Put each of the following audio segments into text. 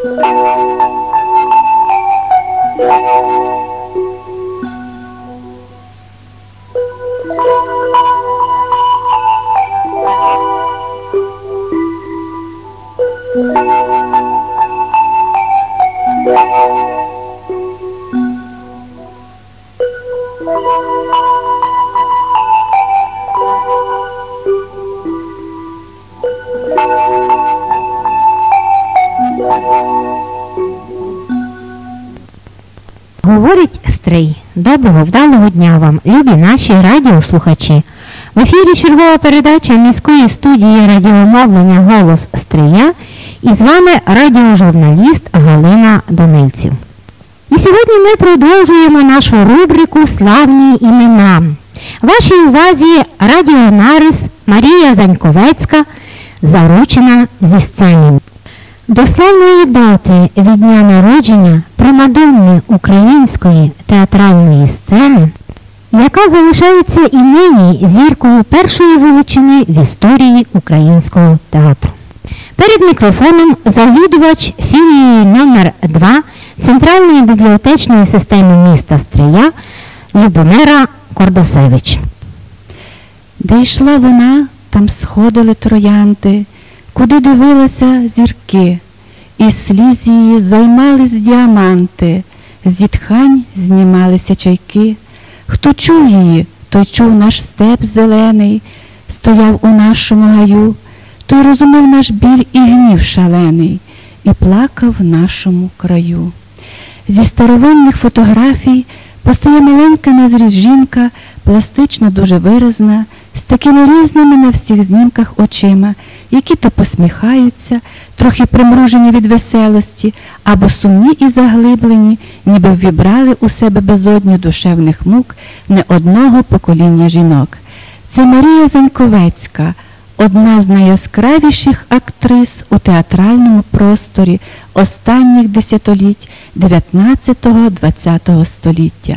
Thank you. Доброго вдалого дня вам, любі наші радіослухачі. В ефірі чергова передача міської студії радіомовлення Голос Стрия і з вами радіожурналіст Галина Донильців. І сьогодні ми продовжуємо нашу рубрику Славні імена. Вашій увазі радіонарис Марія Заньковецька, заручена зі сцени. До славної дати від дня народження примадонни української театральної сцени, яка залишається і нині зіркою першої величини в історії українського театру. Перед мікрофоном завідувач філії номер 2 Центральної бібліотечної системи міста Стрия Любомира Кордасевич. Де йшла вона, там сходили троянди, куди дивилася зірки, і сліз її займались діаманти, зітхань знімалися чайки. Хто чув її, той чув наш степ зелений, стояв у нашому гаю, той розумів наш біль і гнів шалений, і плакав в нашому краю. Зі старовинних фотографій постає маленька назріз жінка, пластично дуже виразна, з такими різними на всіх знімках очима, які то посміхаються, трохи примружені від веселості, або сумні і заглиблені, ніби ввібрали у себе безодню душевних мук не одного покоління жінок. Це Марія Заньковецька, одна з найяскравіших актрис у театральному просторі останніх десятиліть 19-20 століття.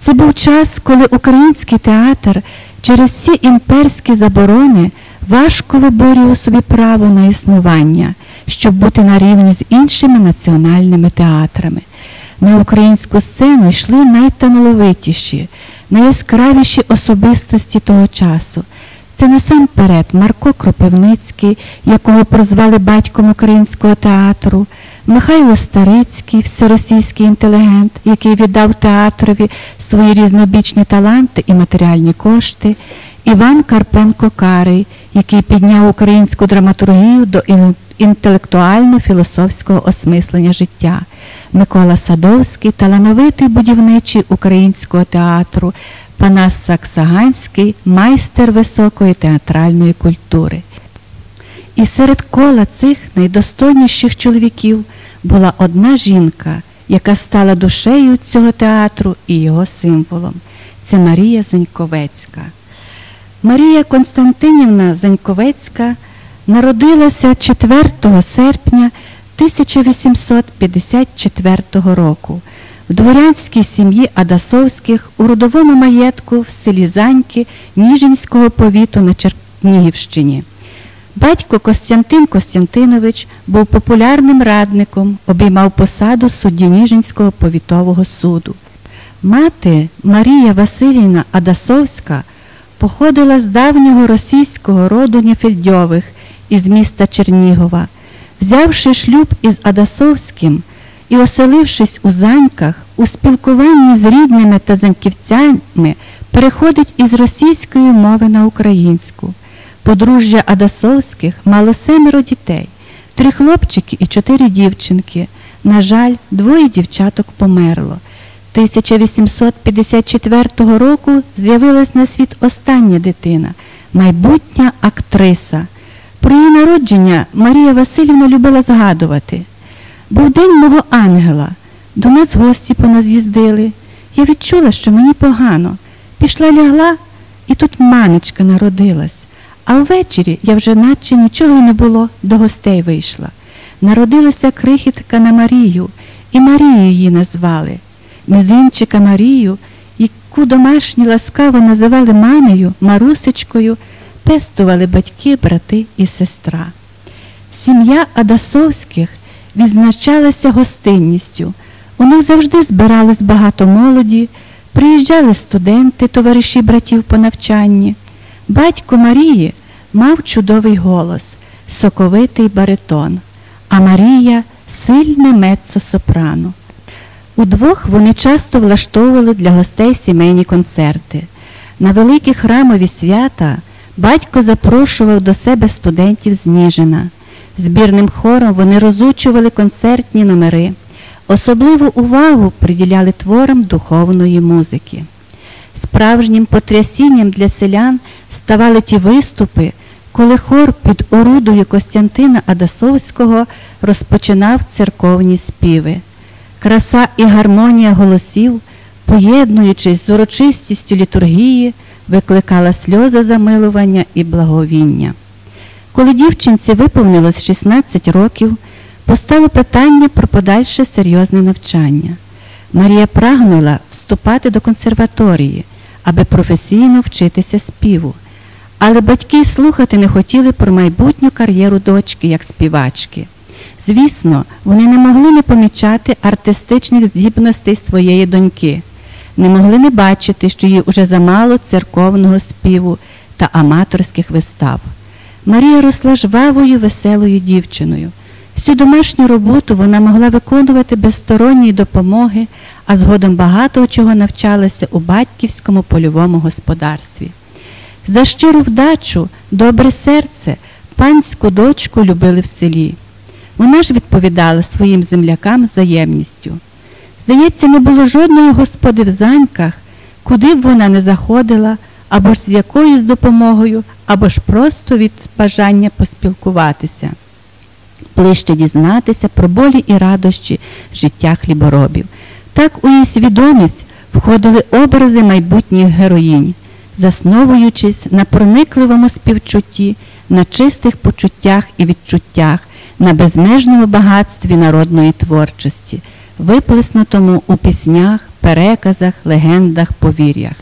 Це був час, коли український театр через всі імперські заборони важко виборював собі право на існування, щоб бути на рівні з іншими національними театрами. На українську сцену йшли найтаналовитіші, найяскравіші особистості того часу. Це насамперед Марко Кропивницький, якого прозвали батьком українського театру, Михайло Старицький, всеросійський інтелігент, який віддав театрові свої різнобічні таланти і матеріальні кошти, Іван Карпенко Карий, який підняв українську драматургію до інтелектуально-філософського осмислення життя, Микола Садовський, талановитий будівничий українського театру, Панас Саксаганський, майстер високої театральної культури. І серед кола цих найдостойніших чоловіків була одна жінка, яка стала душею цього театру і його символом. Це Марія Заньковецька. Марія Константинівна Заньковецька народилася 4 серпня 1854 року в дворянській сім'ї Адасовських у родовому маєтку в селі Заньки Ніжинського повіту на Чернігівщині. Батько Костянтин Костянтинович був популярним радником, обіймав посаду судді Ніжинського повітового суду. Мати Марія Васильівна Адасовська походила з давнього російського роду Нефельдьових із міста Чернігова, взявши шлюб із Адасовським і оселившись у заньках, у спілкуванні з рідними та заньківцями, переходить із російської мови на українську. Подружжя Адасовських мало семеро дітей, три хлопчики і чотири дівчинки. На жаль, двоє дівчаток померло. 1854 року з'явилась на світ остання дитина, майбутня актриса. Про її народження Марія Васильівна любила згадувати. Був день мого ангела, до нас гості по нас їздили. Я відчула, що мені погано. Пішла лягла, і тут манечка народилась. А ввечері я вже наче нічого не було, до гостей вийшла. Народилася крихітка на Марію, і Марію її назвали. Мізинчика Марію, яку домашні ласкаво називали мамею, Марусечкою, пестували батьки, брати і сестра. Сім'я Адасовських відзначалася гостинністю. У них завжди збирались багато молоді, приїжджали студенти, товариші братів по навчанні. Батько Марії мав чудовий голос, соковитий баритон, а Марія сильне меццо-сопрано. Удвох вони часто влаштовували для гостей сімейні концерти. На великі храмові свята батько запрошував до себе студентів з Ніжина. Збірним хором вони розучували концертні номери. Особливу увагу приділяли творам духовної музики. Справжнім потрясінням для селян ставали ті виступи, коли хор під орудою Костянтина Адасовського розпочинав церковні співи. Краса і гармонія голосів, поєднуючись з урочистістю літургії, викликала сльози замилування і благовіння. Коли дівчинці виповнилось 16 років, постало питання про подальше серйозне навчання. Марія прагнула вступати до консерваторії, аби професійно вчитися співу. Але батьки слухати не хотіли про майбутню кар'єру дочки як співачки. Звісно, вони не могли не помічати артистичних здібностей своєї доньки, не могли не бачити, що їй уже замало церковного співу та аматорських вистав. Марія росла жвавою, веселою дівчиною. Всю домашню роботу вона могла виконувати без сторонньої допомоги, а згодом багато чого навчалася у батьківському польовому господарстві. За щиру вдачу, добре серце, панську дочку любили в селі. Вона ж відповідала своїм землякам взаємністю. Здається, не було жодної господи в заньках, куди б вона не заходила, або ж з якоюсь допомогою, або ж просто від бажання поспілкуватися, ближче дізнатися про болі і радощі життя хліборобів. Так у її свідомість входили образи майбутніх героїнь, засновуючись на проникливому співчутті, на чистих почуттях і відчуттях, на безмежному багатстві народної творчості, виплеснутому у піснях, переказах, легендах, повір'ях.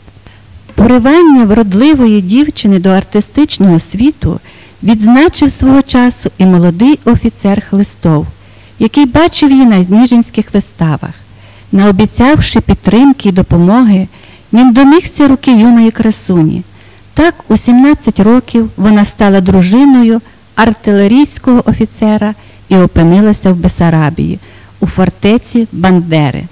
Поривання вродливої дівчини до артистичного світу відзначив свого часу і молодий офіцер Хлистов, який бачив її на Ніжинських виставах. Наобіцявши підтримки і допомоги, він домігся руки юної красуні. Так, у 17 років вона стала дружиною артилерійського офіцера і опинилася в Бесарабії, у фортеці Бандери.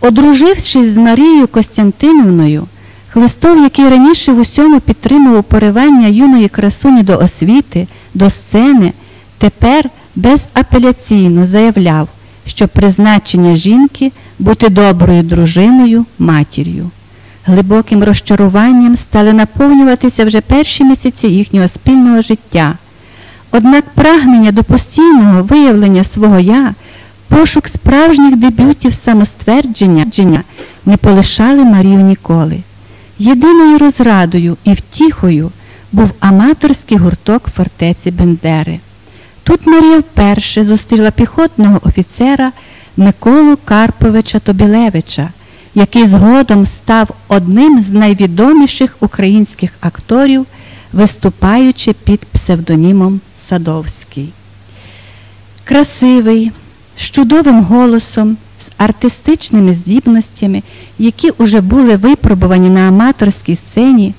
Одружившись з Марією Костянтинівною, Хлистов, який раніше в усьому підтримував поривання юної красуні до освіти, до сцени, тепер безапеляційно заявляв, що призначення жінки бути доброю дружиною, матір'ю. Глибоким розчаруванням стали наповнюватися вже перші місяці їхнього спільного життя. Однак прагнення до постійного виявлення свого я, пошук справжніх дебютів самоствердження не полишали Марію ніколи. Єдиною розрадою і втіхою був аматорський гурток фортеці Бендери. Тут Марія вперше зустріла піхотного офіцера Миколу Карповича Тобілевича, який згодом став одним з найвідоміших українських акторів, виступаючи під псевдонімом Садовський. Красивий, з чудовим голосом, з артистичними здібностями, які уже були випробувані на аматорській сцені,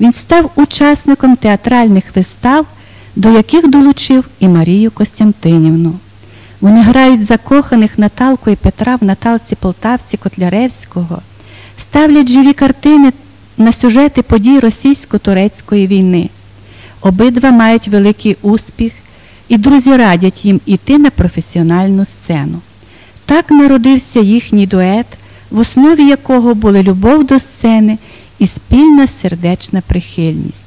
він став учасником театральних вистав, до яких долучив і Марію Костянтинівну. Вони грають закоханих Наталку і Петра в Наталці Полтавці Котляревського, ставлять живі картини на сюжети подій російсько-турецької війни. Обидва мають великий успіх, і друзі радять їм іти на професіональну сцену. Так народився їхній дует, в основі якого були любов до сцени і спільна сердечна прихильність.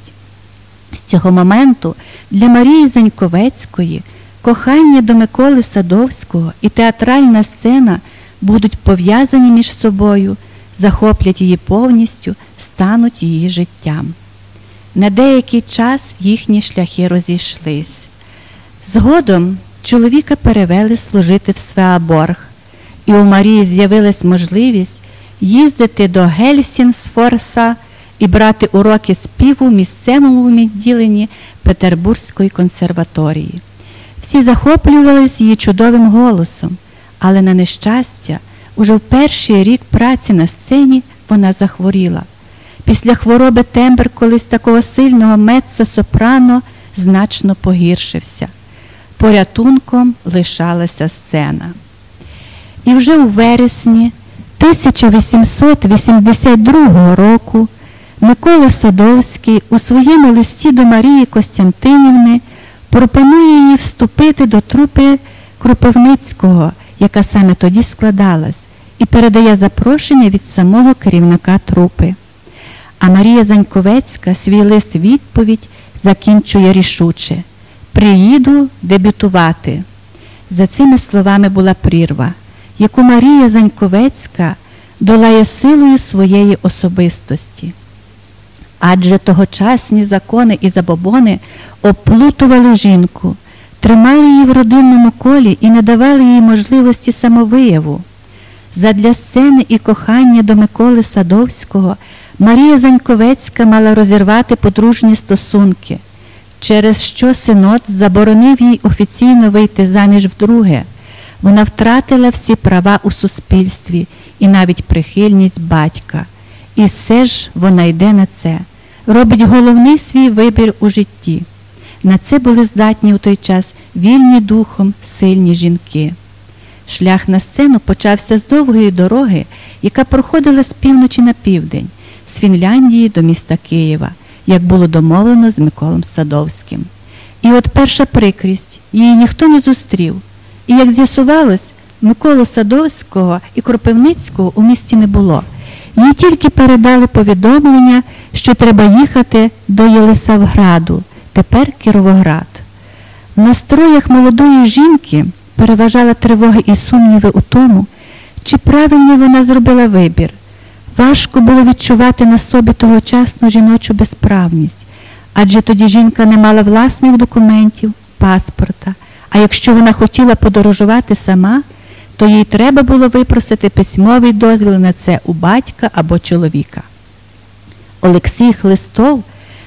З цього моменту для Марії Заньковецької кохання до Миколи Садовського і театральна сцена будуть пов'язані між собою, захоплять її повністю, стануть її життям. На деякий час їхні шляхи розійшлись. Згодом чоловіка перевели служити в Свеаборг, і у Марії з'явилась можливість їздити до Гельсінсфорса і брати уроки співу місцевому відділенні Петербурзької консерваторії. Всі захоплювались її чудовим голосом, але на нещастя, уже в перший рік праці на сцені вона захворіла. Після хвороби тембр колись такого сильного мецца сопрано значно погіршився. Порятунком лишалася сцена. І вже у вересні 1882 року Микола Садовський у своєму листі до Марії Костянтинівни пропонує їй вступити до трупи Кропивницького, яка саме тоді складалась, і передає запрошення від самого керівника трупи. А Марія Заньковецька свій лист відповідь закінчує рішуче. Приїду дебютувати. За цими словами була прірва, яку Марія Заньковецька долає силою своєї особистості. Адже тогочасні закони і забобони оплутували жінку, тримали її в родинному колі і не давали їй можливості самовияву. Задля сцени і кохання до Миколи Садовського Марія Заньковецька мала розірвати подружні стосунки, через що синод заборонив їй офіційно вийти заміж вдруге. Вона втратила всі права у суспільстві і навіть прихильність батька. І все ж вона йде на це, робить головний свій вибір у житті. На це були здатні у той час вільні духом, сильні жінки. Шлях на сцену почався з довгої дороги, яка проходила з півночі на південь, з Фінляндії до міста Києва, як було домовлено з Миколом Садовським. І от перша прикрість, її ніхто не зустрів. І як з'ясувалось, Миколу Садовського і Кропивницького у місті не було. Їй тільки передали повідомлення, що треба їхати до Єлисавграду, тепер Кіровоград. В настроях молодої жінки переважала тривоги і сумніви у тому, чи правильно вона зробила вибір. Важко було відчувати на собі тогочасну жіночу безправність, адже тоді жінка не мала власних документів, паспорта. А якщо вона хотіла подорожувати сама, то їй треба було випросити письмовий дозвіл на це у батька або чоловіка. Олексій Хлистов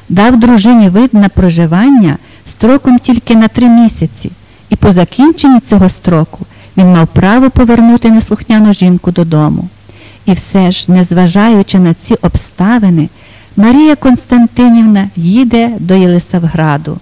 дав дружині вид на проживання строком тільки на три місяці, і по закінченні цього строку він мав право повернути неслухняну жінку додому. І все ж, незважаючи на ці обставини, Марія Константинівна їде до Єлисавграду.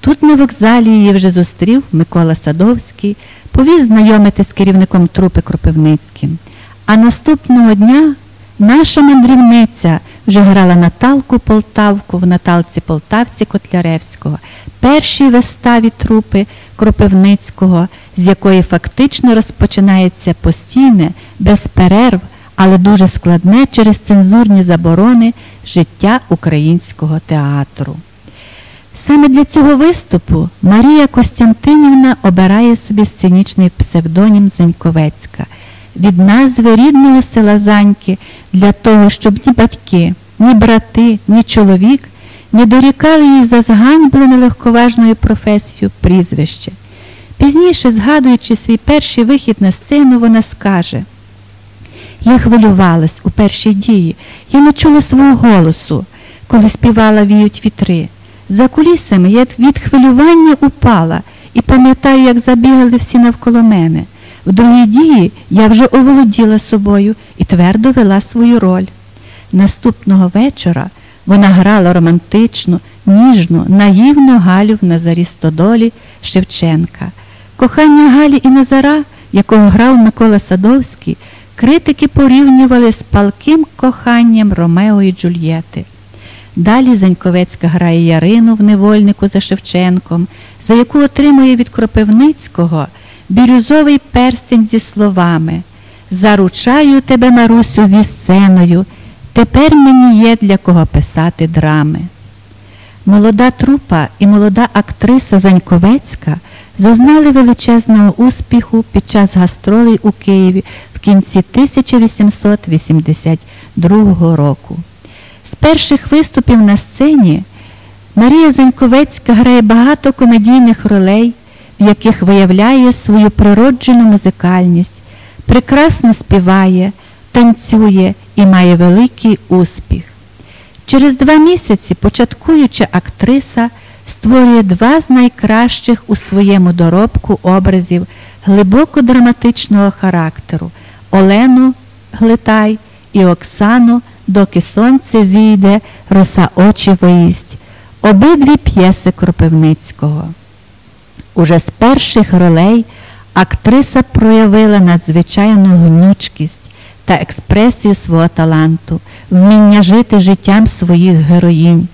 Тут на вокзалі її вже зустрів Микола Садовський, повіз знайомити з керівником трупи Кропивницьким. А наступного дня наша мандрівниця вже грала Наталку Полтавку в Наталці Полтавці Котляревського, першій виставі трупи Кропивницького, з якої фактично розпочинається постійне, без перерв, але дуже складне через цензурні заборони життя українського театру. Саме для цього виступу Марія Костянтинівна обирає собі сценічний псевдонім Заньковецька від назви рідного села Заньки для того, щоб ні батьки, ні брати, ні чоловік не дорікали їй за зганьблене легковажною професією прізвище. Пізніше, згадуючи свій перший вихід на сцену, вона скаже: Я хвилювалась у першій дії, я не чула свого голосу, коли співала віють вітри. За кулісами я від хвилювання упала і пам'ятаю, як забігали всі навколо мене. В другій дії я вже оволоділа собою і твердо вела свою роль. Наступного вечора вона грала романтичну, ніжну, наївну Галю в Назарі Стодолі Шевченка. Кохання Галі і Назара, якого грав Микола Садовський, критики порівнювали з палким коханням Ромео і Джульєти. Далі Заньковецька грає Ярину в невольнику за Шевченком, за яку отримує від Кропивницького бірюзовий перстень зі словами Заручаю тебе, Марусю, зі сценою, тепер мені є для кого писати драми. Молода трупа і молода актриса Заньковецька зазнали величезного успіху під час гастролей у Києві в кінці 1882 року. Перших виступів на сцені Марія Заньковецька грає багато комедійних ролей, в яких виявляє свою природжену музикальність, прекрасно співає, танцює і має великий успіх. Через два місяці початкуюча актриса створює два з найкращих у своєму доробку образів глибоко драматичного характеру Олену Глитай і Оксану, доки сонце зійде, роса очі виїсть, обидві п'єси Кропивницького. Уже з перших ролей актриса проявила надзвичайну гнучкість та експресію свого таланту, вміння жити життям своїх героїнь,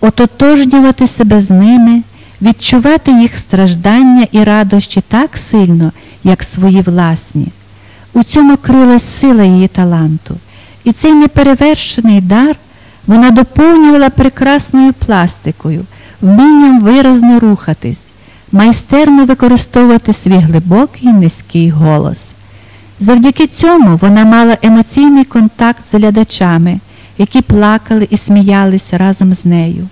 ототожнювати себе з ними, відчувати їх страждання і радощі так сильно, як свої власні. У цьому крилась сила її таланту, і цей неперевершений дар вона доповнювала прекрасною пластикою, вмінням виразно рухатись, майстерно використовувати свій глибокий низький голос. Завдяки цьому вона мала емоційний контакт з глядачами, які плакали і сміялися разом з нею.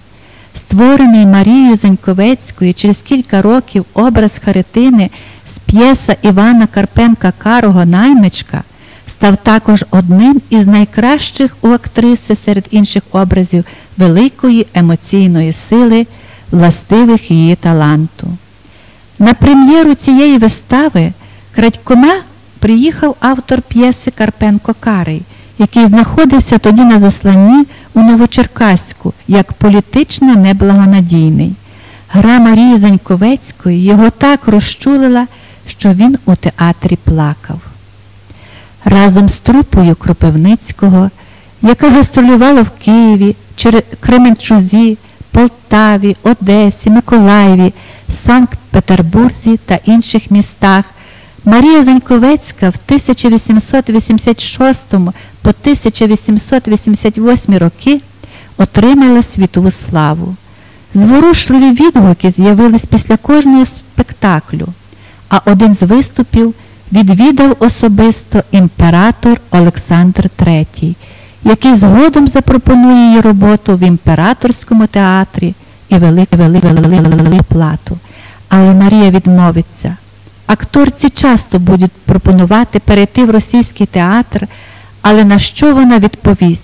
Створений Марією Заньковецькою через кілька років образ Харитини з п'єса Івана Карпенка Карого Наймичка став також одним із найкращих у актриси серед інших образів великої емоційної сили, властивих її таланту. На прем'єру цієї вистави крадькома приїхав автор п'єси Карпенко Карий, який знаходився тоді на засланні у Новочеркаську як політично неблагонадійний. Гра Марії Заньковецької його так розчулила, що він у театрі плакав. Разом з трупою Кропивницького, яка гастролювала в Києві, Кременчузі, Полтаві, Одесі, Миколаєві, Санкт-Петербурзі та інших містах, Марія Заньковецька в 1886 по 1888 роки отримала світову славу. Зворушливі відгуки з'явились після кожного спектаклю, а один з виступів відвідав особисто імператор Олександр III, який згодом запропонує її роботу в імператорському театрі і велику велику плату. Але Марія відмовиться. Акторці часто будуть пропонувати перейти в російський театр, але на що вона відповість?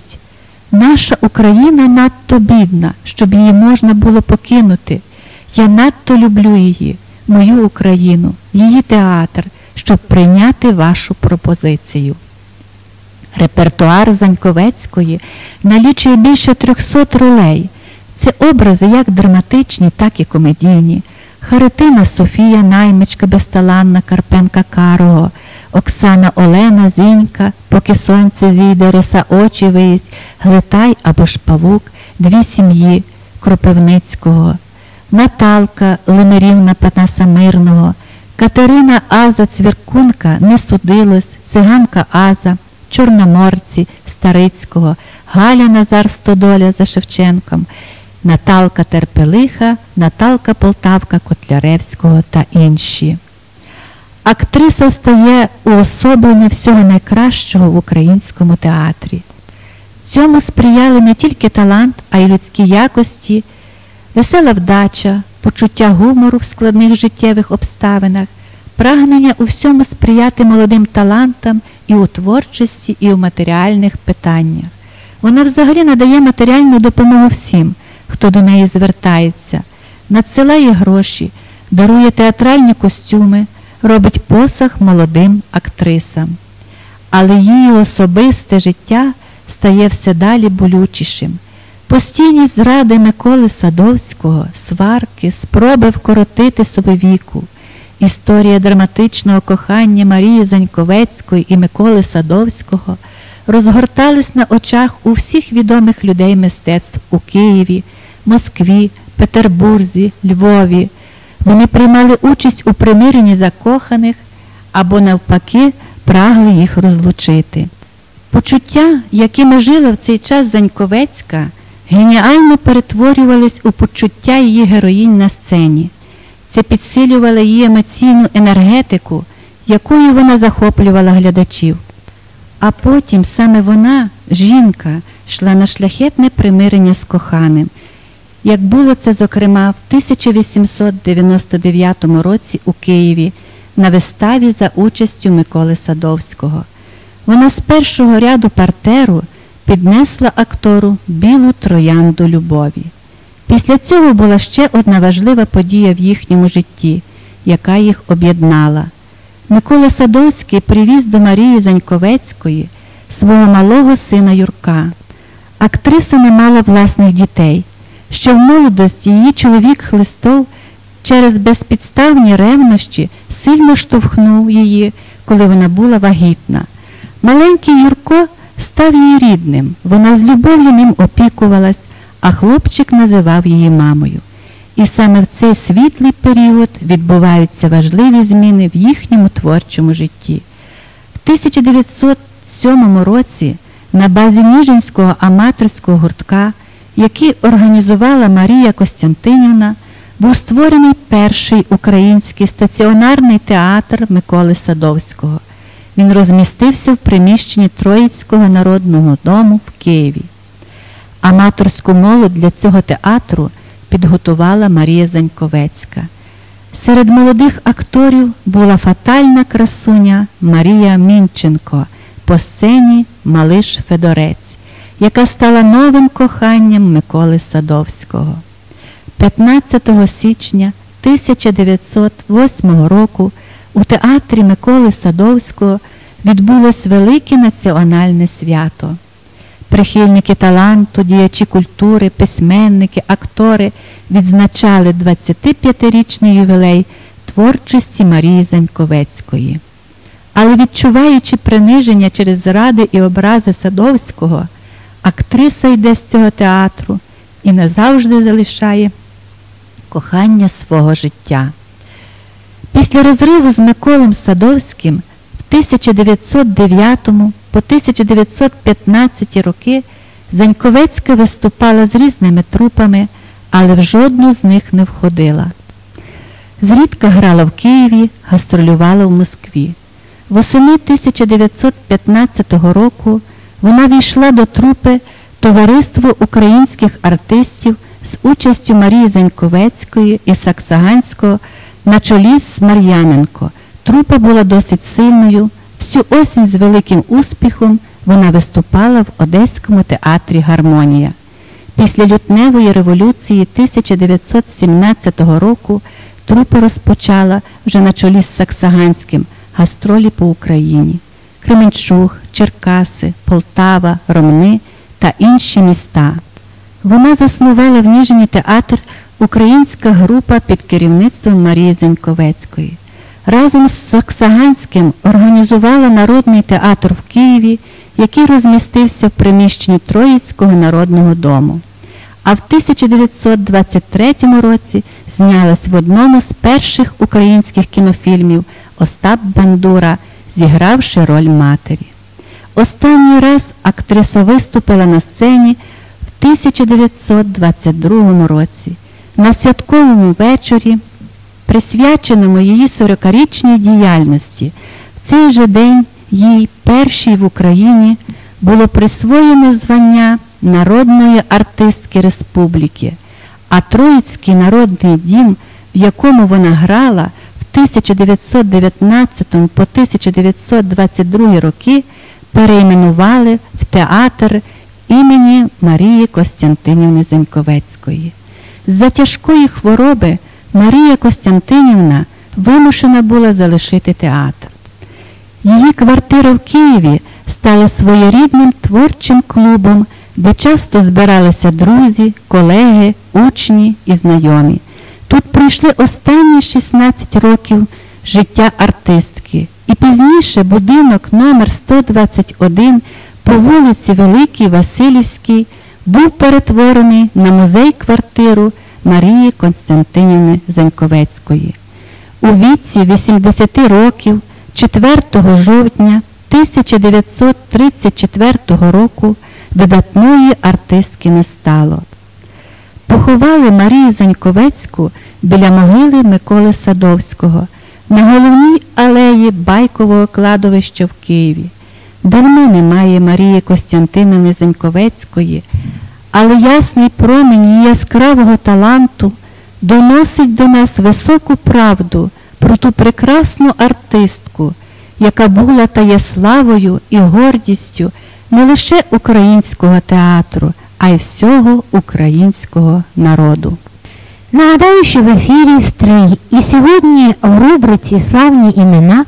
Наша Україна надто бідна, щоб її можна було покинути. Я надто люблю її, мою Україну, її театр, щоб прийняти вашу пропозицію. Репертуар Заньковецької налічує більше 300 ролей. Це образи як драматичні, так і комедійні. Харитина Софія Наймичка Безталанна Карпенка Карого, Оксана Олена Зінька, поки сонце зійде, роса очі виїсть, Глитай або ж павук, дві сім'ї Кропивницького, Наталка Лимирівна Панаса Мирного, Катерина Аза Цвіркунка не судилось, циганка Аза, Чорноморці Старицького, Галя Назар Стодоля за Шевченком. Наталка Терпелиха, Наталка Полтавка Котляревського та інші. Актриса стає уособленням всього найкращого в українському театрі. Цьому сприяли не тільки талант, а й людські якості, весела вдача, почуття гумору в складних життєвих обставинах, прагнення у всьому сприяти молодим талантам і у творчості, і у матеріальних питаннях. Вона взагалі надає матеріальну допомогу всім хто до неї звертається, надсилає гроші, дарує театральні костюми, робить посах молодим актрисам. Але її особисте життя стає все далі болючішим. Постійні зради Миколи Садовського, сварки, спроби вкоротити собі віку. Історія драматичного кохання Марії Заньковецької і Миколи Садовського розгортались на очах у всіх відомих людей мистецтв у Києві, Москві, Петербурзі, Львові. Вони приймали участь у примиренні закоханих або, навпаки, прагли їх розлучити. Почуття, якими жила в цей час Заньковецька, геніально перетворювались у почуття її героїнь на сцені. Це підсилювало її емоційну енергетику, якою вона захоплювала глядачів. А потім саме вона, жінка, йшла на шляхетне примирення з коханим як було це, зокрема, в 1899 році у Києві на виставі за участю Миколи Садовського. Вона з першого ряду партеру піднесла актору білу троянду любові. Після цього була ще одна важлива подія в їхньому житті, яка їх об'єднала. Микола Садовський привіз до Марії Заньковецької свого малого сина Юрка. Актриса не мала власних дітей, що в молодості її чоловік Хлистов через безпідставні ревнощі сильно штовхнув її, коли вона була вагітна. Маленький Юрко став її рідним, вона з любов'ю ним опікувалась, а хлопчик називав її мамою. І саме в цей світлий період відбуваються важливі зміни в їхньому творчому житті. В 1907 році на базі Ніжинського аматорського гуртка, який організувала Марія Костянтинівна, був створений перший український стаціонарний театр Миколи Садовського. Він розмістився в приміщенні Троїцького народного дому в Києві. Аматорську молодь для цього театру підготувала Марія Заньковецька. Серед молодих акторів була фатальна красуня Марія Мінченко по сцені Малиш Федорець, яка стала новим коханням Миколи Садовського. 15 січня 1908 року у театрі Миколи Садовського відбулось велике національне свято. Прихильники таланту, діячі культури, письменники, актори відзначали 25-річний ювілей творчості Марії Заньковецької. Але відчуваючи приниження через зради і образи Садовського, актриса йде з цього театру і назавжди залишає кохання свого життя. Після розриву з Миколом Садовським в 1909 по 1915 роки Заньковецька виступала з різними трупами, але в жодну з них не входила. Зрідка грала в Києві, гастролювала в Москві. Восени 1915 року вона війшла до трупи Товариство українських артистів з участю Марії Заньковецької і Саксаганського на чолі з Мар'яненко. Трупа була досить сильною. Всю осінь з великим успіхом вона виступала в Одеському театрі Гармонія. Після лютневої революції 1917 року трупа розпочала вже на чолі з Саксаганським гастролі по Україні. Кременчуг, Черкаси, Полтава, Ромни та інші міста. Вона заснувала в Ніжині театр Українська група під керівництвом Марії Зеньковецької. Разом з Саксаганським організувала Народний театр в Києві, який розмістився в приміщенні Троїцького народного дому. А в 1923 році знялась в одному з перших українських кінофільмів Остап Бандура, зігравши роль матері. Останній раз актриса виступила на сцені в 1922 році. На святковому вечорі, присвяченому її 40-річній діяльності, в цей же день їй, першій в Україні, було присвоєно звання народної артистки республіки, а Троїцький народний дім, в якому вона грала в 1919 по 1922 роки, перейменували в театр імені Марії Костянтинівни Зеньковецької. З-за тяжкої хвороби Марія Костянтинівна вимушена була залишити театр. Її квартира в Києві стала своєрідним творчим клубом, де часто збиралися друзі, колеги, учні і знайомі. Тут пройшли останні 16 років життя артистки, і пізніше будинок номер 121 по вулиці Великій Васильівській був перетворений на музей-квартиру Марії Константинівни Заньковецької. У віці 80 років 4 жовтня 1934 року видатної артистки не стало. Поховали Марію Заньковецьку біля могили Миколи Садовського на головній алеї Байкового кладовища в Києві. Давно немає Марії Костянтинини Заньковецької, але ясний промінь її яскравого таланту доносить до нас високу правду про ту прекрасну артистку, яка була та є славою і гордістю не лише українського театру, а й всього українського народу. Нагадаю, що в ефірі Стрий і сьогодні в рубриці Славні імена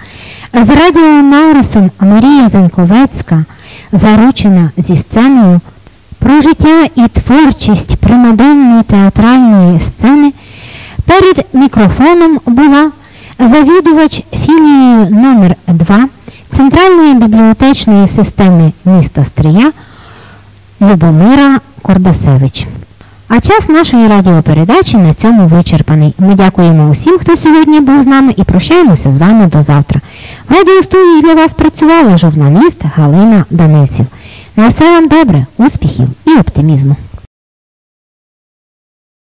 з радіонарисом Марія Зенковецька, заручена зі сценою про життя і творчість примадонної театральної сцени. Перед мікрофоном була завідувач філією номер 2 Центральної бібліотечної системи міста Стрия Любомира Кордасевич. А час нашої радіопередачі на цьому вичерпаний. Ми дякуємо усім, хто сьогодні був з нами, і прощаємося з вами до завтра. В радіостудії для вас працювала журналіст Галина Данильців. На все вам добре, успіхів і оптимізму.